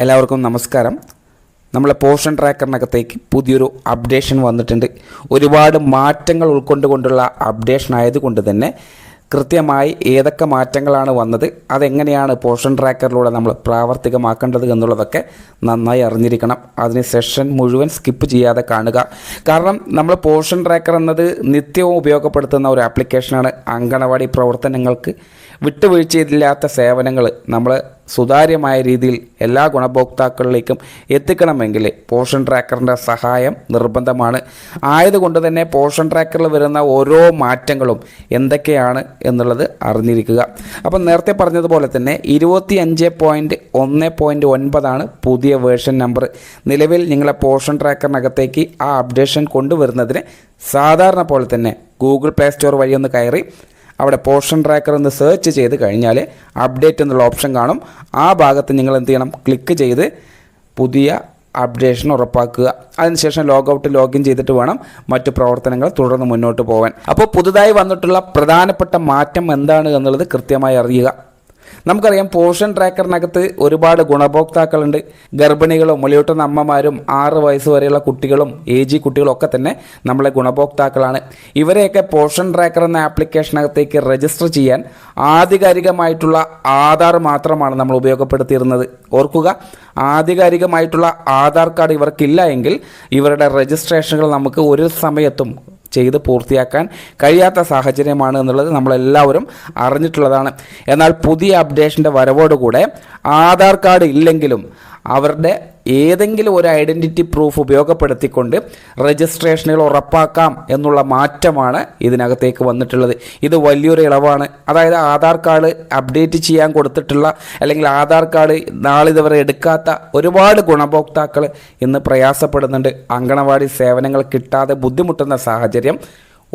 എല്ലാവർക്കും നമസ്കാരം. നമ്മളെ പോഷൻ ട്രാക്കറിനകത്തേക്ക് പുതിയൊരു അപ്ഡേഷൻ വന്നിട്ടുണ്ട്. ഒരുപാട് മാറ്റങ്ങൾ ഉൾക്കൊണ്ടുകൊണ്ടുള്ള അപ്ഡേഷൻ ആയതുകൊണ്ട് തന്നെ കൃത്യമായി ഏതൊക്കെ മാറ്റങ്ങളാണ് വന്നത് അതെങ്ങനെയാണ് പോഷൻ ട്രാക്കറിലൂടെ നമ്മൾ പ്രാവർത്തികമാക്കേണ്ടത് എന്നുള്ളതൊക്കെ നന്നായി അറിഞ്ഞിരിക്കണം. അതിന് സെഷൻ മുഴുവൻ സ്കിപ്പ് ചെയ്യാതെ കാണുക. കാരണം നമ്മൾ പോഷൻ ട്രാക്കർ എന്നത് നിത്യവും ഉപയോഗപ്പെടുത്തുന്ന ഒരു ആപ്ലിക്കേഷനാണ്. അങ്കണവാടി പ്രവർത്തനങ്ങൾക്ക് വിട്ടുവീഴ്ചയില്ലാത്ത സേവനങ്ങൾ നമ്മൾ സുതാര്യമായ രീതിയിൽ എല്ലാ ഗുണഭോക്താക്കളിലേക്കും എത്തിക്കണമെങ്കിൽ പോഷൻ ട്രാക്കറിന്റെ സഹായം നിർബന്ധമാണ്. ആയതുകൊണ്ട് തന്നെ പോഷൻ ട്രാക്കറിൽ വരുന്ന ഓരോ മാറ്റങ്ങളും എന്തൊക്കെയാണ് എന്നുള്ളത് അറിഞ്ഞിരിക്കുക. അപ്പം നേരത്തെ പറഞ്ഞതുപോലെ തന്നെ ഇരുപത്തി അഞ്ച് പോയിന്റ് ഒന്ന് പോയിന്റ് ഒൻപതാണ് പുതിയ വേർഷൻ നമ്പർ. നിലവിൽ നിങ്ങളെ പോഷൻ ട്രാക്കറിനകത്തേക്ക് ആ അപ്ഡേഷൻ കൊണ്ടുവരുന്നതിന് സാധാരണ പോലെ തന്നെ ഗൂഗിൾ പ്ലേ സ്റ്റോർ വഴി ഒന്ന് കയറി അവിടെ പോർഷൻ ട്രാക്കർ എന്ന് സെർച്ച് ചെയ്ത് കഴിഞ്ഞാൽ അപ്ഡേറ്റ് എന്നുള്ള ഓപ്ഷൻ കാണും. ആ ഭാഗത്ത് നിങ്ങൾ എന്ത് ചെയ്യണം? ക്ലിക്ക് ചെയ്ത് പുതിയ അപ്ഡേഷൻ ഉറപ്പാക്കുക. അതിനുശേഷം ലോഗൗട്ട് ലോഗിൻ ചെയ്തിട്ട് വേണം മറ്റു പ്രവർത്തനങ്ങൾ തുടർന്ന് മുന്നോട്ട് പോകാൻ അപ്പോൾ പുതുതായി വന്നിട്ടുള്ള പ്രധാനപ്പെട്ട മാറ്റം എന്താണ് എന്നുള്ളത് കൃത്യമായി അറിയുക. നമുക്കറിയാം പോഷൻ ട്രാക്കറിനകത്ത് ഒരുപാട് ഗുണഭോക്താക്കളുണ്ട്. ഗർഭിണികളും മുലയൂട്ടുന്ന അമ്മമാരും ആറ് വയസ്സ് വരെയുള്ള കുട്ടികളും എ ജി കുട്ടികളും ഒക്കെ തന്നെ നമ്മളെ ഗുണഭോക്താക്കളാണ്. ഇവരെയൊക്കെ പോഷൻ ട്രാക്കർ എന്ന ആപ്ലിക്കേഷനകത്തേക്ക് രജിസ്റ്റർ ചെയ്യാൻ ആധികാരികമായിട്ടുള്ള ആധാർ മാത്രമാണ് നമ്മൾ ഉപയോഗപ്പെടുത്തിയിരുന്നത്. ഓർക്കുക ആധികാരികമായിട്ടുള്ള ആധാർ കാർഡ് ഇവർക്കില്ല എങ്കിൽ ഇവരുടെ രജിസ്ട്രേഷനുകൾ നമുക്ക് ഒരു സമയത്തും ചെയ്ത് പൂർത്തിയാക്കാൻ കഴിയാത്ത സാഹചര്യമാണ് എന്നുള്ളത് നമ്മളെല്ലാവരും അറിഞ്ഞിട്ടുള്ളതാണ്. എന്നാൽ പുതിയ അപ്ഡേഷന്റെ വരവോടുകൂടെ ആധാർ കാർഡ് ഇല്ലെങ്കിലും അവരുടെ ഏതെങ്കിലും ഒരു ഐഡന്റിറ്റി പ്രൂഫ് ഉപയോഗപ്പെടുത്തിക്കൊണ്ട് രജിസ്ട്രേഷനുകൾ ഉറപ്പാക്കാം എന്നുള്ള മാറ്റമാണ് ഇതിനകത്തേക്ക് വന്നിട്ടുള്ളത്. ഇത് വലിയൊരു ഇളവാണ്. അതായത് ആധാർ കാർഡ് അപ്ഡേറ്റ് ചെയ്യാൻ കൊടുത്തിട്ടുള്ള അല്ലെങ്കിൽ ആധാർ കാർഡ് നാളിതുവരെ എടുക്കാത്ത ഒരുപാട് ഗുണഭോക്താക്കൾ ഇന്ന് പ്രയാസപ്പെടുന്നുണ്ട്. അങ്കണവാടി സേവനങ്ങൾ കിട്ടാതെ ബുദ്ധിമുട്ടുന്ന സാഹചര്യം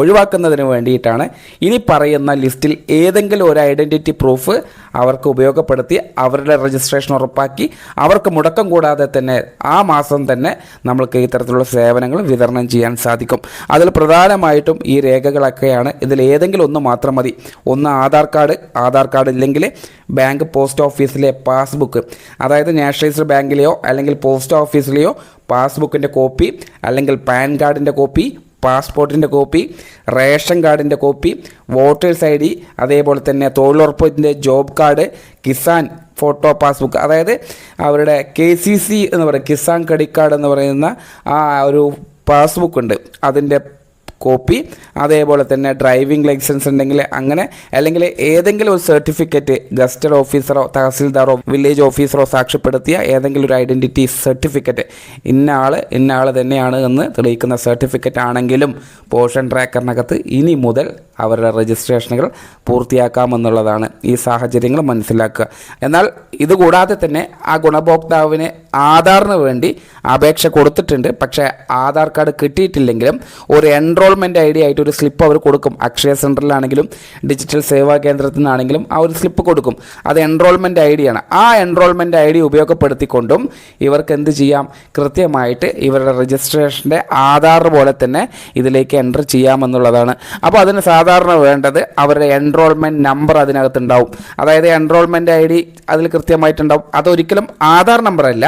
ഒഴിവാക്കുന്നതിന് വേണ്ടിയിട്ടാണ് ഇനി പറയുന്ന ലിസ്റ്റിൽ ഏതെങ്കിലും ഒരു ഐഡന്റിറ്റി പ്രൂഫ് അവർക്ക് ഉപയോഗപ്പെടുത്തി അവരുടെ രജിസ്ട്രേഷൻ ഉറപ്പാക്കി അവർക്ക് മുടക്കം കൂടാതെ തന്നെ ആ മാസം തന്നെ നമ്മൾക്ക് ഇത്തരത്തിലുള്ള സേവനങ്ങൾ വിതരണം ചെയ്യാൻ സാധിക്കും. അതിൽ പ്രധാനമായിട്ടും ഈ രേഖകളൊക്കെയാണ്. ഇതിൽ ഏതെങ്കിലും ഒന്ന് മാത്രം മതി. ഒന്ന് ആധാർ കാർഡ് ആധാർ കാർഡ് ഇല്ലെങ്കിൽ ബാങ്ക് പോസ്റ്റ് ഓഫീസിലെ പാസ്ബുക്ക്. അതായത് നാഷണലൈസ്ഡ് ബാങ്കിലെയോ അല്ലെങ്കിൽ പോസ്റ്റ് ഓഫീസിലെയോ പാസ്ബുക്കിന്റെ കോപ്പി അല്ലെങ്കിൽ പാൻ കാർഡിന്റെ കോപ്പി പാസ്പോർട്ടിന്റെ കോപ്പി റേഷൻ കാർഡിന്റെ കോപ്പി വോട്ടേഴ്സ് ഐ ഡി അതേപോലെ തന്നെ തൊഴിലുറപ്പിന്റെ job card Kisan photo passbook. അതായത് അവരുടെ കെ സി സി എന്ന് പറയുക കിസാൻ ക്രെഡിറ്റ് കാർഡ് എന്ന് പറയുന്ന ആ ഒരു പാസ്ബുക്ക് ഉണ്ട്. അതിന്റെ കോപ്പി അതേപോലെ തന്നെ ഡ്രൈവിംഗ് ലൈസൻസ് ഉണ്ടെങ്കിൽ അങ്ങനെ അല്ലെങ്കിൽ ഏതെങ്കിലും ഒരു സർട്ടിഫിക്കറ്റ് ഗസ്റ്റഡ് ഓഫീസറോ തഹസിൽദാറോ വില്ലേജ് ഓഫീസറോ സാക്ഷ്യപ്പെടുത്തിയ ഏതെങ്കിലും ഒരു ഐഡന്റിറ്റി സർട്ടിഫിക്കറ്റ് ഇന്ന ആൾ ഇന്ന ആൾ തന്നെയാണ് എന്ന് തെളിയിക്കുന്ന സർട്ടിഫിക്കറ്റ് ആണെങ്കിലും പോഷൻ ട്രാക്കറിനകത്ത് ഇനി മുതൽ അവരുടെ രജിസ്ട്രേഷനുകൾ പൂർത്തിയാക്കാമെന്നുള്ളതാണ് ഈ സാഹചര്യങ്ങൾ മനസ്സിലാക്കുക. എന്നാൽ ഇതുകൂടാതെ തന്നെ ആ ഗുണഭോക്താവിന് ആധാറിന് വേണ്ടി അപേക്ഷ കൊടുത്തിട്ടുണ്ട്. പക്ഷേ ആധാർ കാർഡ് കിട്ടിയിട്ടില്ലെങ്കിലും ഒരു എൻറോൾമെന്റ് ഐ ഡി ആയിട്ട് ഒരു സ്ലിപ്പ് അവർ കൊടുക്കും. അക്ഷയ സെന്ററിലാണെങ്കിലും ഡിജിറ്റൽ സേവാ കേന്ദ്രത്തിൽ നിന്നാണെങ്കിലും ആ ഒരു സ്ലിപ്പ് കൊടുക്കും. അത് എൻറോൾമെന്റ് ഐ ഡിയാണ് ആ എൻറോൾമെന്റ് ഐ ഡി ഉപയോഗപ്പെടുത്തിക്കൊണ്ടും ഇവർക്ക് എന്ത് ചെയ്യാം? കൃത്യമായിട്ട് ഇവരുടെ രജിസ്ട്രേഷന്റെ ആധാർ പോലെ തന്നെ ഇതിലേക്ക് എന്റർ ചെയ്യാമെന്നുള്ളതാണ്. അപ്പോൾ അതിന് സാധാരണ വേണ്ടത് അവരുടെ എൻറോൾമെന്റ് നമ്പർ അതിനകത്തുണ്ടാവും. അതായത് എൻറോൾമെന്റ് ഐ ഡി അതിൽ കൃത്യമായിട്ടുണ്ടാവും. അതൊരിക്കലും ആധാർ നമ്പറല്ല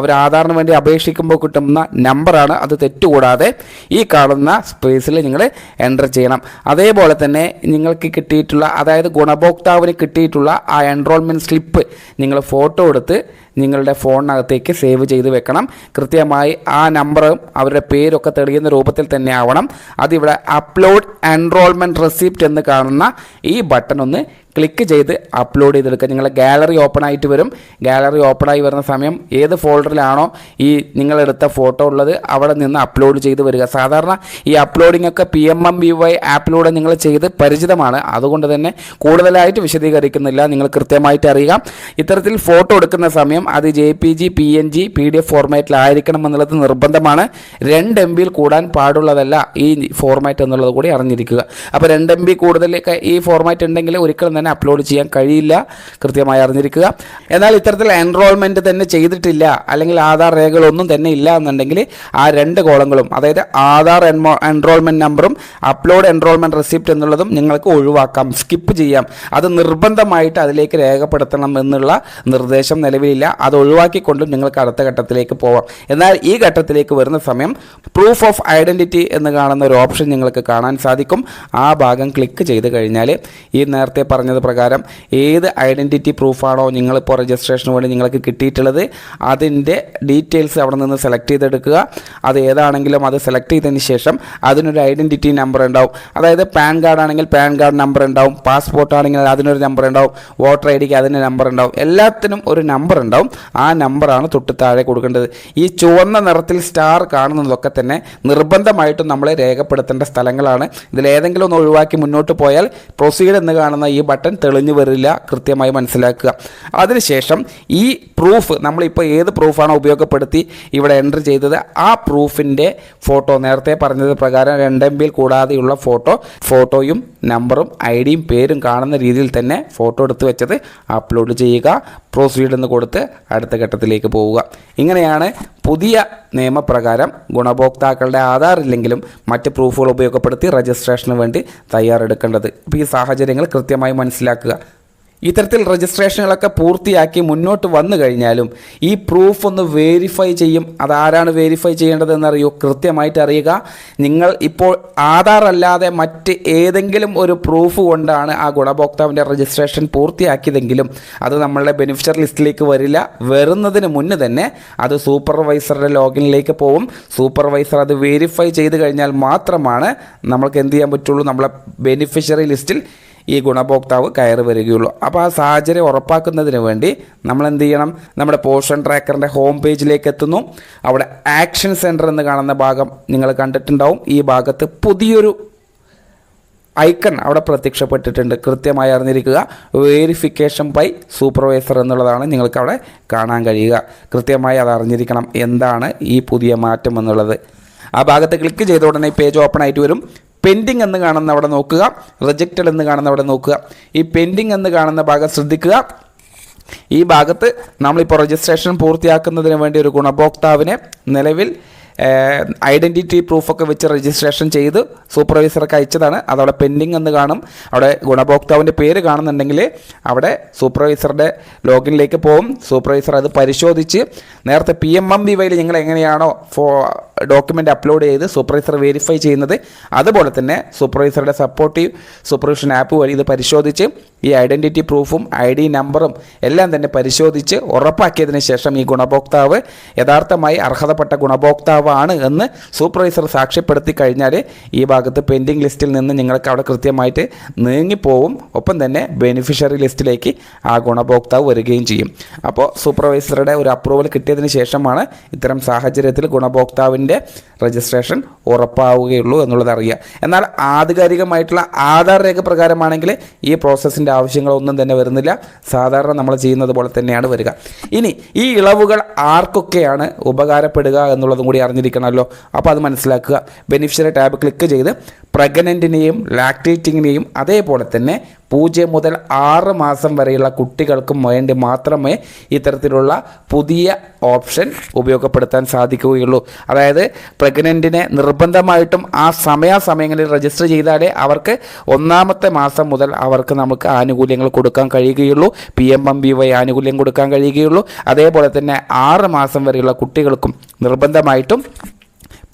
അവർ ആധാറിന് വേണ്ടി അപേക്ഷിക്കുമ്പോൾ കിട്ടുന്ന നമ്പറാണ് അത് തെറ്റുകൂടാതെ ഈ കാണുന്ന സ്പേസിൽ നിങ്ങൾ എന്റർ ചെയ്യണം. അതേപോലെ തന്നെ നിങ്ങൾക്ക് കിട്ടിയിട്ടുള്ള അതായത് ഗുണഭോക്താവിന് കിട്ടിയിട്ടുള്ള ആ എൻറോൾമെന്റ് സ്ലിപ്പ് നിങ്ങൾ ഫോട്ടോ എടുത്ത് നിങ്ങളുടെ ഫോണിനകത്തേക്ക് സേവ് ചെയ്ത് വെക്കണം. കൃത്യമായി ആ നമ്പറും അവരുടെ പേരൊക്കെ തെളിയുന്ന രൂപത്തിൽ തന്നെ ആവണം. അതിവിടെ അപ്ലോഡ് എൻറോൾമെന്റ് റെസിപ്റ്റ് എന്ന് കാണുന്ന ഈ ബട്ടൺ ഒന്ന് ക്ലിക്ക് ചെയ്ത് അപ്ലോഡ് ചെയ്തെടുക്കുക. നിങ്ങളുടെ ഗാലറി ഓപ്പൺ ആയിട്ട് വരും. ഗാലറി ഓപ്പൺ ആയി വരുന്ന സമയം ഏത് ഫോൾഡറിലാണോ ഈ നിങ്ങളെടുത്ത ഫോട്ടോ ഉള്ളത് അവിടെ നിന്ന് അപ്ലോഡ് ചെയ്ത് വരിക. സാധാരണ ഈ അപ്ലോഡിംഗ് ഒക്കെ P M M B Y ആപ്പിലൂടെ നിങ്ങൾ ചെയ്ത് പരിചിതമാണ്. അതുകൊണ്ട് തന്നെ കൂടുതലായിട്ട് വിശദീകരിക്കുന്നില്ല. നിങ്ങൾ കൃത്യമായിട്ട് അറിയുക. ഇത്തരത്തിൽ ഫോട്ടോ എടുക്കുന്ന സമയം അത് J P G P N G P D F ഫോർമാറ്റിലായിരിക്കണം എന്നുള്ളത് നിർബന്ധമാണ്. രണ്ട് എം ബിയിൽ കൂടാൻ പാടുള്ളതല്ല ഈ ഫോർമാറ്റ് എന്നുള്ളത് കൂടി അറിഞ്ഞിരിക്കുക. അപ്പോൾ രണ്ട് എം ബി കൂടുതലൊക്കെ ഈ ഫോർമാറ്റ് ഉണ്ടെങ്കിൽ ഒരിക്കലും അങ്ങനെ അപ്ലോഡ് ചെയ്യാൻ കഴിയില്ല കൃത്യമായി അറിഞ്ഞിരിക്കുക. എന്നാൽ ഇത്തരത്തിൽ എൻറോൾമെന്റ് തന്നെ ചെയ്തിട്ടില്ല അല്ലെങ്കിൽ ആധാർ രേഖകളൊന്നും തന്നെ ഇല്ല എന്നുണ്ടെങ്കിൽ ആ രണ്ട് കോളങ്ങളും അതായത് Aadhaar എൻമോ enrolment number upload enrolment receipt എന്നുള്ളതും നിങ്ങൾക്ക് ഒഴിവാക്കാം സ്കിപ്പ് ചെയ്യാം. അത് നിർബന്ധമായിട്ട് അതിലേക്ക് രേഖപ്പെടുത്തണം എന്നുള്ള നിർദ്ദേശം നിലവിലില്ല. അത് ഒഴിവാക്കിക്കൊണ്ടും നിങ്ങൾക്ക് അടുത്ത ഘട്ടത്തിലേക്ക് പോവാം. എന്നാൽ ഈ ഘട്ടത്തിലേക്ക് വരുന്ന സമയം പ്രൂഫ് ഓഫ് ഐഡന്റിറ്റി എന്ന് കാണുന്ന ഒരു ഓപ്ഷൻ നിങ്ങൾക്ക് കാണാൻ സാധിക്കും. ആ ഭാഗം ക്ലിക്ക് ചെയ്ത് കഴിഞ്ഞാൽ ഈ നേരത്തെ പറഞ്ഞത് പ്രകാരം ഏത് ഐഡന്റിറ്റി പ്രൂഫാണോ നിങ്ങളിപ്പോൾ രജിസ്ട്രേഷന് വേണ്ടി നിങ്ങൾക്ക് കിട്ടിയിട്ടുള്ളത് അതിന്റെ ഡീറ്റെയിൽസ് അവിടെ നിന്ന് സെലക്ട് ചെയ്തെടുക്കുക. അത് ഏതാണെങ്കിലും അത് സെലക്ട് ചെയ്തതിന് ശേഷം അതിനൊരു ഐഡന്റിറ്റി നമ്പർ ഉണ്ടാവും. അതായത് പാൻ കാർഡ് ആണെങ്കിൽ പാൻ കാർഡ് നമ്പർ ഉണ്ടാവും. പാസ്പോർട്ട് ആണെങ്കിൽ അതിനൊരു നമ്പർ ഉണ്ടാവും. വോട്ടർ ഐ ഡിക്ക് അതിന്റെ നമ്പർ ഉണ്ടാവും. എല്ലാത്തിനും ഒരു നമ്പർ ഉണ്ടാവും. ആ നമ്പറാണ് തൊട്ട് താഴെ കൊടുക്കേണ്ടത്. ഈ ചുവന്ന നിറത്തിൽ സ്റ്റാർ കാണുന്നതൊക്കെ തന്നെ നിർബന്ധമായിട്ടും നമ്മൾ രേഖപ്പെടുത്തേണ്ട സ്ഥലങ്ങളാണ്. ഇതിൽ ഏതെങ്കിലും ഒന്ന് ഒഴിവാക്കി മുന്നോട്ട് പോയാൽ പ്രൊസീഡ് എന്ന് കാണുന്ന ഈ ബട്ടൺ തെളിഞ്ഞു വരില്ല കൃത്യമായി മനസ്സിലാക്കുക. അതിനുശേഷം ഈ പ്രൂഫ് നമ്മളിപ്പോൾ ഏത് പ്രൂഫാണോ ഉപയോഗപ്പെടുത്തി ഇവിടെ എന്റർ ചെയ്തത് ആ പ്രൂഫിന്റെ ഫോട്ടോ നേരത്തെ പറഞ്ഞത് പ്രകാരം രണ്ട് എം ബിയിൽ കൂടാതെയുള്ള ഫോട്ടോ ഫോട്ടോയും നമ്പറും ഐ ഡിയും പേരും കാണുന്ന രീതിയിൽ തന്നെ ഫോട്ടോ എടുത്ത് വെച്ചത് അപ്ലോഡ് ചെയ്യുക പ്രൊസീഡ് എന്ന് കൊടുത്ത് അടുത്ത ഘട്ടത്തിലേക്ക് പോവുക. ഇങ്ങനെയാണ് പുതിയ നിയമപ്രകാരം ഗുണഭോക്താക്കളുടെ ആധാർ ഇല്ലെങ്കിലും മറ്റ് പ്രൂഫുകൾ ഉപയോഗപ്പെടുത്തി രജിസ്ട്രേഷന് വേണ്ടി തയ്യാറെടുക്കേണ്ടത്. അപ്പോൾ ഈ സാഹചര്യങ്ങൾ കൃത്യമായി മനസ്സിലാക്കുക. ഇത്തരത്തിൽ രജിസ്ട്രേഷനുകളൊക്കെ പൂർത്തിയാക്കി മുന്നോട്ട് വന്നു കഴിഞ്ഞാലും ഈ പ്രൂഫ് ഒന്ന് വേരിഫൈ ചെയ്യും. അതാരാണ് വേരിഫൈ ചെയ്യേണ്ടതെന്നറിയോ. കൃത്യമായിട്ട് അറിയുക. നിങ്ങൾ ഇപ്പോൾ ആധാർ അല്ലാതെ മറ്റ് ഏതെങ്കിലും ഒരു പ്രൂഫ് കൊണ്ടാണ് ആ ഗുണഭോക്താവിന്റെ രജിസ്ട്രേഷൻ പൂർത്തിയാക്കിയതെങ്കിലും അത് നമ്മളുടെ ബെനിഫിഷ്യർ ലിസ്റ്റിലേക്ക് വരില്ല. വരുന്നതിന് മുന്നേ തന്നെ അത് സൂപ്പർവൈസറുടെ ലോഗിനിലേക്ക് പോകും സൂപ്പർവൈസർ അത് വേരിഫൈ ചെയ്ത് കഴിഞ്ഞാൽ മാത്രമാണ് നമ്മൾക്ക് എന്ത് ചെയ്യാൻ പറ്റുള്ളൂ? നമ്മളെ ബെനിഫിഷ്യറി ലിസ്റ്റിൽ ഈ ഗുണഭോക്താവ് കയറി വരികയുള്ളൂ. അപ്പോൾ ആ സാഹചര്യം ഉറപ്പാക്കുന്നതിന് വേണ്ടി നമ്മൾ എന്ത് ചെയ്യണം? നമ്മുടെ പോഷൻ ട്രാക്കറിന്റെ ഹോം പേജിലേക്ക് എത്തുന്നു. അവിടെ ആക്ഷൻ സെന്റർ എന്ന് കാണുന്ന ഭാഗം നിങ്ങൾ കണ്ടിട്ടുണ്ടാവും. ഈ ഭാഗത്ത് പുതിയൊരു ഐക്കൺ അവിടെ പ്രത്യക്ഷപ്പെട്ടിട്ടുണ്ട്. കൃത്യമായി അറിഞ്ഞിരിക്കുക. വേരിഫിക്കേഷൻ ബൈ സൂപ്പർവൈസർ എന്നുള്ളതാണ് നിങ്ങൾക്ക് അവിടെ കാണാൻ കഴിയുക. കൃത്യമായി അത് അറിഞ്ഞിരിക്കണം. എന്താണ് ഈ പുതിയ മാറ്റം എന്നുള്ളത്. ആ ഭാഗത്ത് ക്ലിക്ക് ചെയ്ത ഉടനെ പേജ് ഓപ്പൺ ആയിട്ട് വരും. പെൻഡിങ് എന്ന് കാണുന്ന അവിടെ നോക്കുക. റിജക്റ്റഡ് എന്ന് കാണുന്ന അവിടെ നോക്കുക. ഈ പെൻഡിങ് എന്ന് കാണുന്ന ഭാഗം ശ്രദ്ധിക്കുക. ഈ ഭാഗത്ത് നമ്മളിപ്പോൾ രജിസ്ട്രേഷൻ പൂർത്തിയാക്കുന്നതിന് വേണ്ടി ഒരു ഗുണഭോക്താവിനെ നിലവിൽ ഐഡന്റിറ്റി പ്രൂഫൊക്കെ വെച്ച് രജിസ്ട്രേഷൻ ചെയ്ത് സൂപ്പർവൈസർക്ക് അയച്ചതാണ്. അതവിടെ പെൻഡിങ് എന്ന് കാണും. അവിടെ ഗുണഭോക്താവിന്റെ പേര് കാണുന്നുണ്ടെങ്കിൽ അവിടെ സൂപ്പർവൈസറുടെ ലോഗിനിലേക്ക് പോകും സൂപ്പർവൈസർ അത് പരിശോധിച്ച് നേരത്തെ പി എം എം ബി വൈയിൽ നിങ്ങൾ എങ്ങനെയാണോ ഫോ ഡോക്യുമെന്റ് അപ്ലോഡ് ചെയ്ത് സൂപ്പർവൈസർ വെരിഫൈ ചെയ്യുന്നത്. അതുപോലെ തന്നെ സൂപ്പർവൈസറുടെ സപ്പോർട്ടീവ് സൂപ്പർവിഷൻ ആപ്പ് വഴി ഇത് പരിശോധിച്ച് ഈ ഐഡന്റിറ്റി പ്രൂഫും ഐ ഡി നമ്പറും എല്ലാം തന്നെ പരിശോധിച്ച് ഉറപ്പാക്കിയതിന് ശേഷം ഈ ഗുണഭോക്താവ് യഥാർത്ഥമായി അർഹതപ്പെട്ട ഗുണഭോക്താവാണ് എന്ന് സൂപ്പർവൈസർ സാക്ഷ്യപ്പെടുത്തി കഴിഞ്ഞാൽ ഈ ഭാഗത്ത് പെൻഡിങ് ലിസ്റ്റിൽ നിന്ന് നിങ്ങൾക്ക് അവിടെ കൃത്യമായിട്ട് നീങ്ങിപ്പോവും. ഒപ്പം തന്നെ ബെനിഫിഷ്യറി ലിസ്റ്റിലേക്ക് ആ ഗുണഭോക്താവ് വരികയും ചെയ്യും. അപ്പോൾ സൂപ്പർവൈസറുടെ ഒരു അപ്രൂവൽ കിട്ടിയതിന് ശേഷമാണ് ഇത്തരം സാഹചര്യത്തിൽ ഗുണഭോക്താവിന്റെ രജിസ്ട്രേഷൻ ഉറപ്പാവുകയുള്ളൂ എന്നുള്ളത് അറിയുക. എന്നാൽ ആധികാരികമായിട്ടുള്ള ആധാർ രേഖ പ്രകാരമാണെങ്കിൽ ഈ പ്രോസസ്സിന്റെ ആവശ്യങ്ങളൊന്നും തന്നെ വരുന്നില്ല. സാധാരണ നമ്മൾ ചെയ്യുന്നത് പോലെ തന്നെയാണ് വരിക. ഇനി ഈ ഇളവുകൾ ആർക്കൊക്കെയാണ് ഉപകാരപ്പെടുക എന്നുള്ളതും കൂടി അറിഞ്ഞിരിക്കണമല്ലോ. അപ്പോൾ അത് മനസ്സിലാക്കുക. ബെനിഫിഷ്യറി ടാബ് ക്ലിക്ക് ചെയ്ത് പ്രഗ്നന്റിനെയും ലാക്ടേറ്റിങ്ങിനെയും അതേപോലെ തന്നെ പൂജ്യം മുതൽ ആറ് മാസം വരെയുള്ള കുട്ടികൾക്കും വേണ്ടി മാത്രമേ ഇത്തരത്തിലുള്ള പുതിയ ഓപ്ഷൻ ഉപയോഗപ്പെടുത്താൻ സാധിക്കുകയുള്ളൂ. അതായത് പ്രഗ്നന്റിനെ നിർബന്ധമായിട്ടും ആ സമയാസമയങ്ങളിൽ രജിസ്റ്റർ ചെയ്താലേ അവർക്ക് ഒന്നാമത്തെ മാസം മുതൽ അവർക്ക് നമുക്ക് ആനുകൂല്യങ്ങൾ കൊടുക്കാൻ കഴിയുകയുള്ളൂ. P M M B Y ആനുകൂല്യം കൊടുക്കാൻ കഴിയുകയുള്ളൂ. അതേപോലെ തന്നെ ആറ് മാസം വരെയുള്ള കുട്ടികൾക്കും നിർബന്ധമായിട്ടും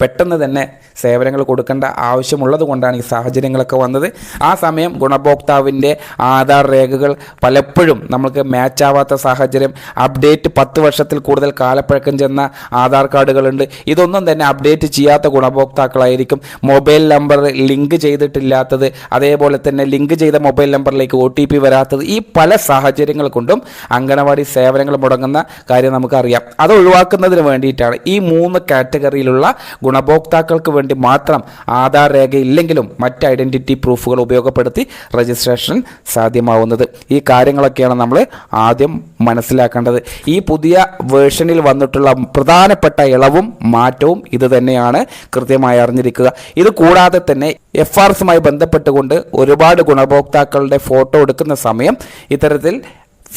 പെട്ടെന്ന് തന്നെ സേവനങ്ങൾ കൊടുക്കേണ്ട ആവശ്യമുള്ളത് കൊണ്ടാണ് ഈ സാഹചര്യങ്ങളൊക്കെ വന്നത്. ആ സമയം ഗുണഭോക്താവിന്റെ ആധാർ രേഖകൾ പലപ്പോഴും നമുക്ക് മാച്ച് ആവാത്ത സാഹചര്യം അപ്ഡേറ്റ് പത്ത് വർഷത്തിൽ കൂടുതൽ കാലപ്പഴക്കം ചെന്ന ആധാർ കാർഡുകളുണ്ട്. ഇതൊന്നും തന്നെ അപ്ഡേറ്റ് ചെയ്യാത്ത ഗുണഭോക്താക്കളായിരിക്കും. മൊബൈൽ നമ്പർ ലിങ്ക് ചെയ്തിട്ടില്ലാത്തത് അതേപോലെ തന്നെ ലിങ്ക് ചെയ്ത മൊബൈൽ നമ്പറിലേക്ക് ഒ ടി പി വരാത്തത് ഈ പല സാഹചര്യങ്ങൾ കൊണ്ടും അംഗനവാടി സേവനങ്ങൾ മുടങ്ങുന്ന കാര്യം നമുക്കറിയാം. അത് ഒഴിവാക്കുന്നതിന് വേണ്ടിയിട്ടാണ് ഈ മൂന്ന് കാറ്റഗറിയിലുള്ള ഗുണഭോക്താക്കൾക്ക് വേണ്ടി മാത്രം ആധാർ രേഖ ഇല്ലെങ്കിലും മറ്റ് ഐഡന്റിറ്റി പ്രൂഫുകൾ ഉപയോഗപ്പെടുത്തി രജിസ്ട്രേഷൻ സാധ്യമാവുന്നത്. ഈ കാര്യങ്ങളൊക്കെയാണ് നമ്മൾ ആദ്യം മനസ്സിലാക്കേണ്ടത്. ഈ പുതിയ വേർഷനിൽ വന്നിട്ടുള്ള പ്രധാനപ്പെട്ട ഇളവും മാറ്റവും ഇത് തന്നെയാണ് കൃത്യമായി അറിഞ്ഞിരിക്കുക. ഇത് കൂടാതെ തന്നെ എഫ് ആർ എസുമായി ബന്ധപ്പെട്ടുകൊണ്ട് ഒരുപാട് ഗുണഭോക്താക്കളുടെ ഫോട്ടോ എടുക്കുന്ന സമയം ഇത്തരത്തിൽ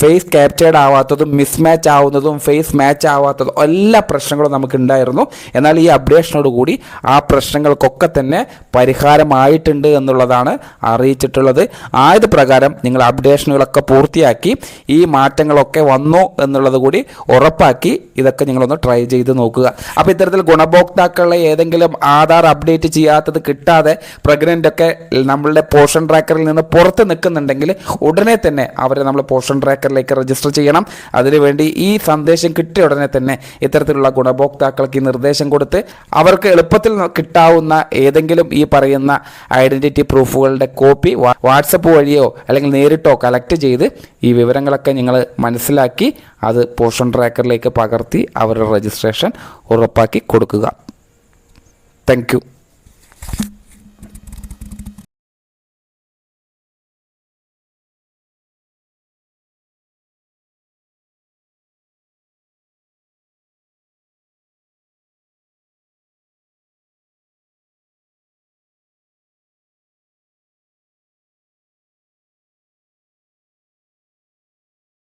ഫേസ് ക്യാപ്ചേർഡ് ആവാത്തതും മിസ്മാച്ച് ആവുന്നതും ഫേസ് മാച്ച് ആവാത്തതും എല്ലാ പ്രശ്നങ്ങളും നമുക്കുണ്ടായിരുന്നു. എന്നാൽ ഈ അപ്ഡേഷനോട് കൂടി ആ പ്രശ്നങ്ങൾക്കൊക്കെ തന്നെ പരിഹാരമായിട്ടുണ്ട് എന്നുള്ളതാണ് അറിയിച്ചിട്ടുള്ളത്. ആയത് പ്രകാരം നിങ്ങൾ അപ്ഡേഷനുകളൊക്കെ പൂർത്തിയാക്കി ഈ മാറ്റങ്ങളൊക്കെ വന്നു എന്നുള്ളത് കൂടി ഉറപ്പാക്കി ഇതൊക്കെ നിങ്ങളൊന്ന് ട്രൈ ചെയ്ത് നോക്കുക. അപ്പോൾ ഇത്തരത്തിൽ ഗുണഭോക്താക്കളെ ഏതെങ്കിലും ആധാർ അപ്ഡേറ്റ് ചെയ്യാത്തത് കിട്ടാതെ പ്രഗ്നന്റ് ഒക്കെ നമ്മളുടെ പോഷൻ ട്രാക്കറിൽ നിന്ന് പുറത്ത് നിൽക്കുന്നുണ്ടെങ്കിൽ ഉടനെ തന്നെ അവരെ നമ്മൾ പോഷൻ ട്രാക്കറിലേക്ക് രജിസ്റ്റർ ചെയ്യണം. അതിനുവേണ്ടി ഈ സന്ദേശം കിട്ടിയ ഉടനെ തന്നെ ഇത്തരത്തിലുള്ള ഗുണഭോക്താക്കൾക്ക് ഈ നിർദ്ദേശം കൊടുത്ത് അവർക്ക് എളുപ്പത്തിൽ കിട്ടാവുന്ന ഏതെങ്കിലും ഈ പറയുന്ന ഐഡന്റിറ്റി പ്രൂഫുകളുടെ കോപ്പി വാട്സപ്പ് വഴിയോ അല്ലെങ്കിൽ നേരിട്ടോ കളക്ട് ചെയ്ത് ഈ വിവരങ്ങളൊക്കെ നിങ്ങൾ മനസ്സിലാക്കി അത് പോഷൻ ട്രാക്കറിലേക്ക് പകർത്തി അവരുടെ രജിസ്ട്രേഷൻ ഉറപ്പാക്കി കൊടുക്കുക. താങ്ക്